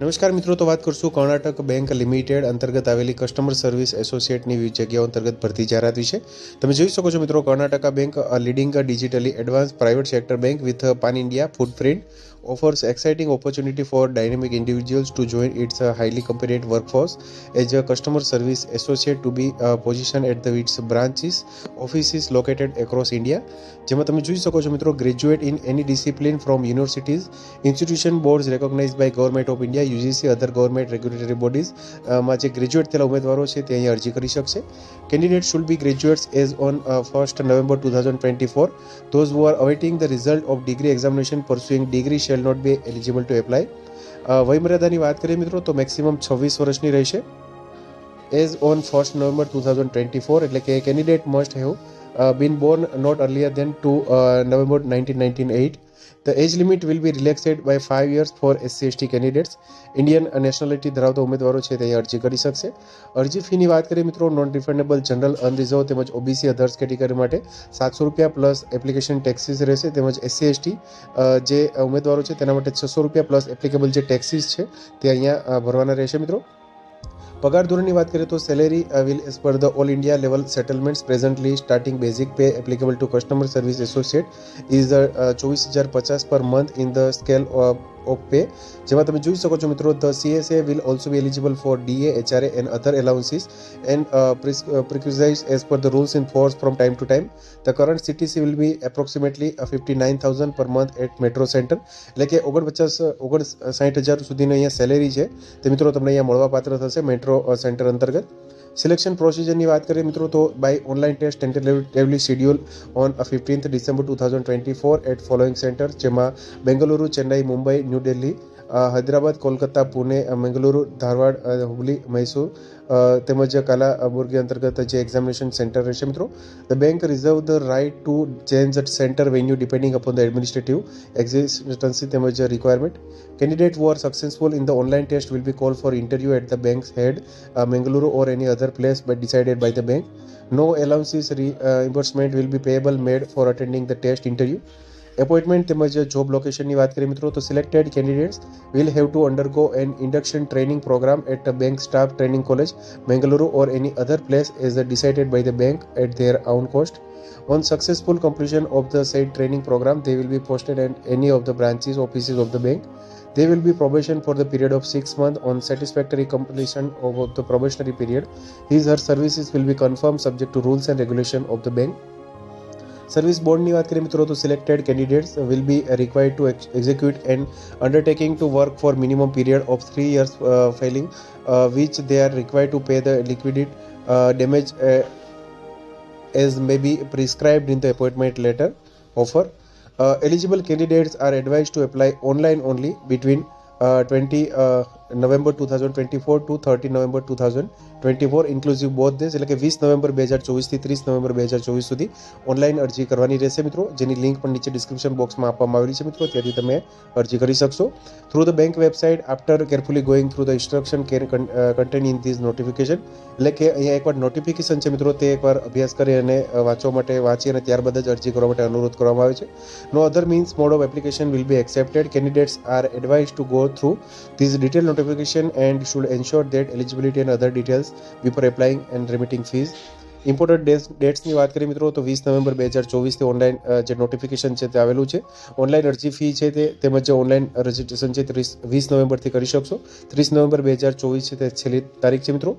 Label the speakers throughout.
Speaker 1: નમસ્કાર મિત્રો તો વાત કરશું કર્ણાટક બેંક લિમિટેડ અંતર્ગત આવેલી કસ્ટમર સર્વિસ એસોસિએટની જગ્યાઓ અંતર્ગત ભરતી જાહેરાત વિશે. તમે જોઈ શકો છો મિત્રો Karnataka bank leading digitally advance private sector bank with pan India footprint offers exciting opportunity for dynamic individuals to join its competent workforce as a customer service associate to be uh, positioned at the its branches offices located across India. જેમાં તમે જોઈ શકો છો મિત્રો graduate in any discipline from universities institution boards recognise by government of India UGC other government regulatory બોડીઝમાં જે graduate થયેલા ઉમેદવારો છે તે અહીંયા અરજી કરી શકશે. Candidate should be graduates as on first November two thousand twenty four those who are awaiting the result of degree examination pursuing degree shall not be eligible to apply વયમર્યાદાની વાત કરીએ મિત્રો, તો મેક્સિમમ છવ્વીસ વર્ષની રહેશે. As on first November two thousand twenty four એટલે કે candidate must have been born not earlier than two November nineteen nineteen eight the age limit will be relaxed by five years for SC ST candidates Indian nationality ધરાવતા ઉમેદવારો છે તે અરજી કરી શકશે. અરજી ફીની વાત કરીએ મિત્રો નોન રિફંડેબલ જનરલ અનરિઝર્વ તેમજ ઓબીસી અધર્સ કેટેગરી માટે સાતસો રૂપિયા પ્લસ એપ્લિકેશન ટેક્સીસ રહેશે. તેમજ એસસી એસટી જે ઉમેદવારો છે તેના માટે છસો રૂપિયા પ્લસ એપ્લિકેબલ જે ટેક્સીસ છે તે અહીંયા ભરવાના રહેશે મિત્રો. પગાર ધોરણની વાત કરીએ તો salary will as per the all India level settlements presently starting basic pay applicable to customer service associate is ચોવીસ હજાર પચાસ per month in the scale of જેમાં તમે જોઈ શકો છો મિત્રો, the CSA will also be eligible for DA HRA and other allowances and perquisites as per the rules in force from time to time the current CTC will be approximately fifty nine thousand per month at metro centre એટલે કે ઓગણપચાસ ઓગણ સાઠ હજાર સુધીની અહીંયા salary છે. તે મિત્રો, તમને અહીંયા મળવાપાત્ર થશે મેટ્રો સેન્ટર અંતર્ગત. સિલેક્શન પ્રોસિજરની વાત કરીએ મિત્રો તો by online test tentatively schedule on fifteenth December two thousand twenty four at following centre જેમાં બેંગલુરુ ચેન્નાઈ મુંબઈ ન્યૂ દિલ્હી હૈદરાબાદ કોલકાતા પુણે અ, બેંગલુરુ ધારવાડ હુબલી મૈસૂર અ, તેમજ કાલાબુર્ગી અંતર્ગત જે એક્ઝામિનેશન સેન્ટર રહેશે મિત્રો the bank reserve the right to change the centre venue depending upon the administrative exigency તેમજ requirement candidate who are successful in the online test will be called for interview at the bank's head uh, Mangaluru or any other place but decided by the bank no allowances reimbursement will be payable made for attending the test interview appointment તેમજ job લોકેશનની વાત કરીએ મિત્રો તો selected candidates will have to undergo an induction training programme at the bank staff training college Bengaluru or any other place as decided by the bank at their own cost on successful completion of the said training program they will be posted at any of the branches offices of the bank they will be probation for the period of 6 months on satisfactory completion of the probationary period his her services will be confirmed subject to rules and regulation of the bank service બોર્ડની વાત કરીએ મિત્રો તો selected candidates will be required to execute and undertaking to work for minimum period of three years failing which they are required to pay the liquidated damage as may be prescribed in the appointment letter offer. Uh, eligible candidates are advised to apply online only between uh, 20 uh, November 2024 to 30 November 2024 Inclusive both days એટલે કે વીસ November બે હજાર ચોવીસથી ત્રીસ November બે હજાર ચોવીસ સુધી ઓનલાઈન અરજી કરવાની રહેશે મિત્રો. જેની લિંક પણ નીચે ડિસ્ક્રિપ્શન બોક્સમાં આપવામાં આવેલી છે મિત્રો. ત્યાંથી તમે અરજી કરી શકશો. Through the bank website after carefully going through the instruction care contain in these notification એટલે કે અહીંયા એકવાર નોટિફિકેશન છે મિત્રો, તે એકવાર અભ્યાસ કરી અને વાંચવા માટે વાંચી અને ત્યારબાદ જ અરજી કરવા માટે અનુરોધ કરવામાં આવે છે. No other means mode of application will be accepted candidates are advise to go through these detail notification and should ensure that eligibility and other details before applying and remitting fees important dates ડેટ્સની વાત કરીએ મિત્રો, તો વીસ November બે હજાર ચોવીસથી online જે notification છે તે આવેલું છે. ઓનલાઈન અરજી ફી છે તે, તેમજ જે ઓનલાઈન રજિસ્ટ્રેશન છે ત્રીસ, વીસ નવેમ્બરથી કરી શકશો. ત્રીસ નવેમ્બર બે હજાર ચોવીસ છે તે છેલ્લી તારીખ છે મિત્રો.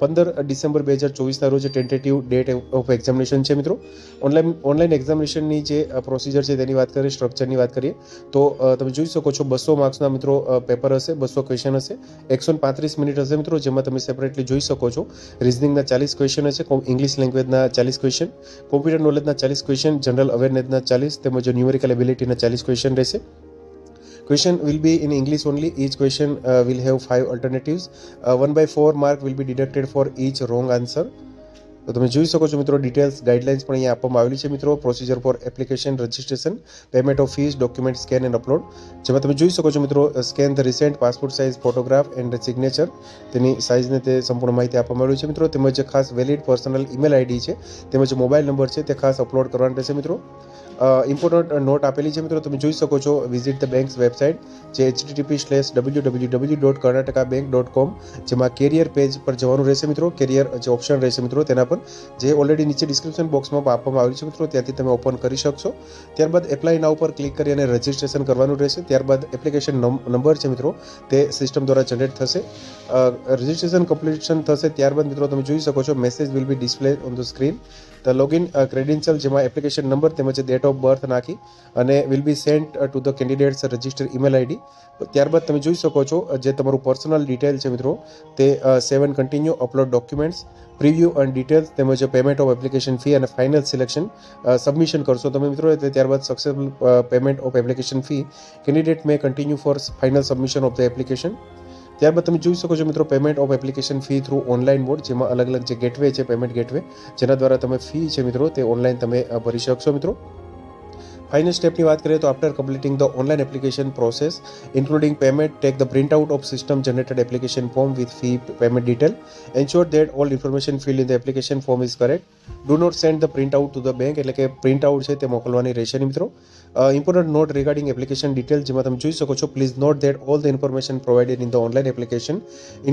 Speaker 1: પંદર ડિસેમ્બર બે હજાર ચોવીસના રોજ ટેન્ટેટિવ ડેટ ઓફ એક્ઝામિનેશન છે મિત્રો. ઓનલાઈન ઓનલાઈન એક્ઝામિનેશનની જે પ્રોસિજર છે તેની વાત કરીએ સ્ટ્રક્ચરની વાત કરીએ, તો તમે જોઈ શકો છો બસો માર્ક્સના મિત્રો પેપર હશે, બસો ક્વેશ્ચન હશે. એકસો પાંત્રીસ મિનિટ હશે મિત્રો, જેમાં તમે સેપરેટલી જોઈ શકો છો. રિઝનિંગના ચાલીસ ક્વેશ્ચન હશે ઇંગ્લિશ લેંગ્વેજના ચાલીસ ક્વેશ્ચન કોમ્પ્યુટર નોલેજના ચાલીસ ક્વેશ્ચન જનરલ અવેરનેસના ચાલીસ તેમજ ન્યુમેરિકલ એબિલિટીના ચાલીસ ક્વેશ્ચન રહેશે
Speaker 2: Question will be in English only. Each question uh, will have five alternatives. Uh, one by four mark will be deducted for each wrong answer. તો તમે જોઈ શકો છો મિત્રો ડિટેલ્સ ગાઈડલાઇન્સ પણ અહીંયા આપવામાં આવેલી છે મિત્રો. Procedure for application registration payment of fees document scan and upload જેમાં તમે જોઈ શકો છો મિત્રો scan the recent passport size photograph and signature તેની સાઇઝને તે સંપૂર્ણ માહિતી આપવામાં આવેલી છે મિત્રો. તેમજ ખાસ વેલિડ પર્સનલ ઈમેલ આઈડી છે. તેમજ મોબાઈલ નંબર છે, તે ખાસ અપલોડ કરવાનો રહેશે મિત્રો. ઇમ્પોર્ટન્ટ નોટ આપેલી છે મિત્રો, તમે જોઈ શકો છો વિઝિટ ધ બેંક્સ વેબસાઇટ જે HTTP slash W W W dot Karnataka bank dot com જેમાં કેરિયર પેજ પર જવાનું રહેશે મિત્રો કેરિયર જે ઓપ્શન રહેશે મિત્રો, તેના પર, જે ઓલરેડી નીચે ડિસ્ક્રિપ્શન બોક્સમાં આપવામાં આવ્યું છે મિત્રો, ત્યાંથી તમે ઓપન કરી શકશો. ત્યારબાદ એપ્લાય નાવ પર ક્લિક કરી અને રજિસ્ટ્રેશન કરવાનું રહેશે. ત્યારબાદ એપ્લિકેશન નંબર છે મિત્રો, તે સિસ્ટમ દ્વારા જનરેટ થશે. રજિસ્ટ્રેશન કમ્પ્લીશન થશે ત્યારબાદ મિત્રો તમે જોઈ શકો છો message will be display on the screen the login credential જેમાં એપ્લિકેશન નંબર તેમજ ડેટ ઓફ બર્થ નાખી અને will be sent to the candidates register email ID ત્યારબાદ તમે જોઈ શકો છો જે તમારું પર્સનલ ડિટેલ છે મિત્રો, તે save and continue upload documents preview and details તેમજ પેમેન્ટ ઓફ એપ્લિકેશન ફી અને ફાઇનલ સિલેક્શન સબમિશન કરશો તમે મિત્રો ત્યારબાદ successful payment of application fee candidate may continue for final submission of the application ત્યારબાદ તમે જોઈ શકો છો મિત્રો payment of application fee through online mode જેમાં અલગ અલગ જે ગેટવે છે પેમેન્ટ ગેટવે જેના દ્વારા તમે ફી છે મિત્રો તે ઓનલાઈન તમે ભરી શકશો મિત્રો. ફાઇનલ સ્ટેપની વાત કરીએ તો after completing the online application process including payment take the print out of system generated application form with fee payment detail ensure that all information fill in the application form is correct do not send the print out to the bank એટલે કે print out છે તે મોકલવાની રહેશે મિત્રો. Important note regarding application detail જેમાં તમે જોઈ શકો છો. Please note that all the information provided in the online application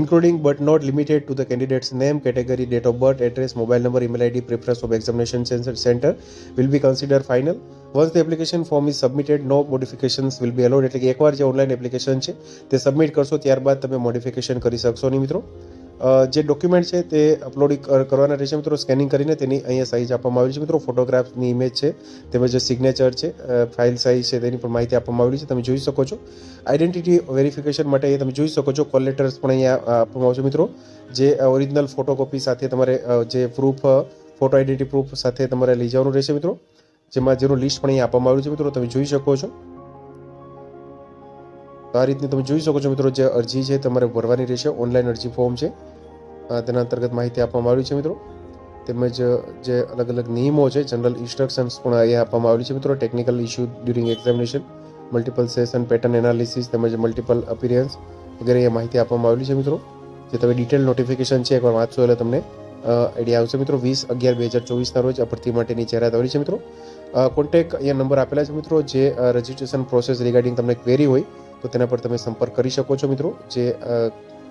Speaker 2: including but not limited to the candidate's name category date of birth address mobile number email ID preference of examination centre will be consider final once the application form is submitted no modifications will be allowed એટલે કે એકવાર જે online application છે, તે submit કરશો, ત્યારબાદ તમે modification કરી શકશો નહીં મિત્રો. જે ડોક્યુમેન્ટ છે તે અપલોડ કરવાના રહેશે મિત્રો સ્કેનિંગ કરીને તેની અહીંયા સાઇઝ આપવામાં આવેલી છે મિત્રો. ફોટોગ્રાફની ઇમેજ છે, તેમજ સિગ્નેચર છે ફાઇલ સાઇઝ છે તેની પણ માહિતી આપવામાં આવેલી છે, તમે જોઈ શકો છો. આઈડેન્ટિટી વેરિફિકેશન માટે તમે જોઈ શકો છો કોલ લેટર્સ પણ અહીંયા આપવામાં આવશે મિત્રો. જે ઓરિજિનલ ફોટોકોપી સાથે તમારે જે પ્રૂફ ફોટો આઈડેન્ટિટી પ્રૂફ સાથે તમારે લઈ જવાનું રહેશે મિત્રો. જેમાં જેનું લિસ્ટ પણ અહીંયા આપવામાં આવ્યું છે મિત્રો, તમે જોઈ શકો છો. આ રીતની તમે જોઈ શકો છો મિત્રો, જે અરજી છે તમારે ભરવાની રહેશે. ઓનલાઈન અરજી ફોર્મ છે. તેના અંતર્ગત માહિતી આપવામાં આવી છે, મિત્રો. તેમજ જે અલગ અલગ નિયમો છે જનરલ ઇન્સ્ટ્રક્શન્સ પણ અહીંયા આપવામાં આવેલી છે, મિત્રો. Technical issue during examination multiple session pattern analysis તેમજ મલ્ટિપલ અપિરિયન્સ વગેરે અહીંયા માહિતી આપવામાં આવેલી છે, મિત્રો. જે તમે ડિટેલ નોટિફિકેશન છે, એકવાર વાંચશો એટલે તમને આઈડિયા આવશે, મિત્રો. વીસ અગિયાર બે હજાર ચોવીસના રોજ આ માટેની જાહેરાત આવેલી છે, મિત્રો. કોન્ટેક અહીંયા નંબર આપેલા છે, મિત્રો. જે રજિસ્ટ્રેશન પ્રોસેસ રિગાર્ડિંગ તમને ક્વેરી હોય, તો તેના પર તમે સંપર્ક કરી શકો છો, મિત્રો. જે